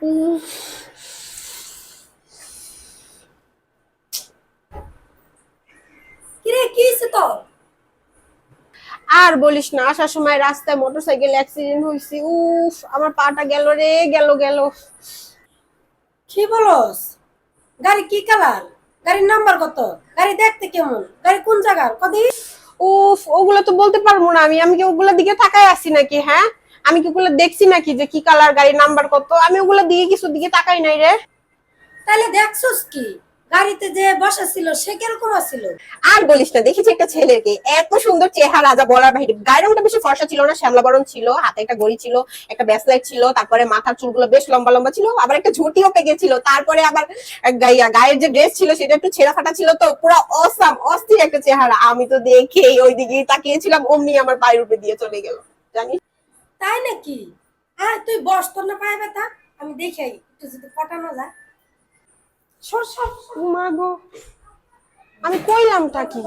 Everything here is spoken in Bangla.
উফ। কিরে কি হয়েছে তোর? আর বলিস না আসার সময় রাস্তায় মোটরসাইকেল অ্যাক্সিডেন্ট হয়েছে উফ আমার পাটা গেল রে গেল গেল। কি বলস? গাড়ি কি কালার? গাড়ির নাম্বার কত? গাড়ি দেখতে কেমন? গাড়ি কোন জায়গার? কদি উফ ওগুলো তো বলতে পারব না আমি। আমি কি ওগুলোর দিকে তাকায় আছি নাকি হ্যাঁ? আমি কি ওগুলো দেখছি নাকি যে কি কালার গাড়ির নাম্বার কত? আমি ওগুলো দিকে কিছু দিকে তাকাই নাই রে। তাহলে দেখছস কি? গাড়িতে যে বসা ছিল সে কীরকম আছিল? আর বলিস না দেখেছি একটা ছেলেকে। এত সুন্দর চেহারা যা বলার বাহিরে গায়ের রংটা বেশি ফর্সা ছিল না শ্যামলা বরণ ছিল হাতে একটা গড়ি ছিল একটা ব্যাসলাইট ছিল তারপরে মাথার চুলগুলো বেশ লম্বা লম্বা ছিল আবার একটা ঝুঁটিও পেকে ছিল তারপরে আবার গাইয়া- গায়ের যে ড্রেস ছিল সেটা একটু ছেঁড়া ফাটা ছিল তো পুরো অসাম অস্থির একটা চেহারা। আমি তো দেখে ওই দিকে তাকিয়েছিলাম অমনি আমার পায়ের উপরে দিয়ে চলে গেল জানিস? নাকি আর তুই বস, তোর না পায়ে ব্যথা? আমি দেখি একটু যদি পটানো যায়। সর সর মা আমি কইলামটা কি?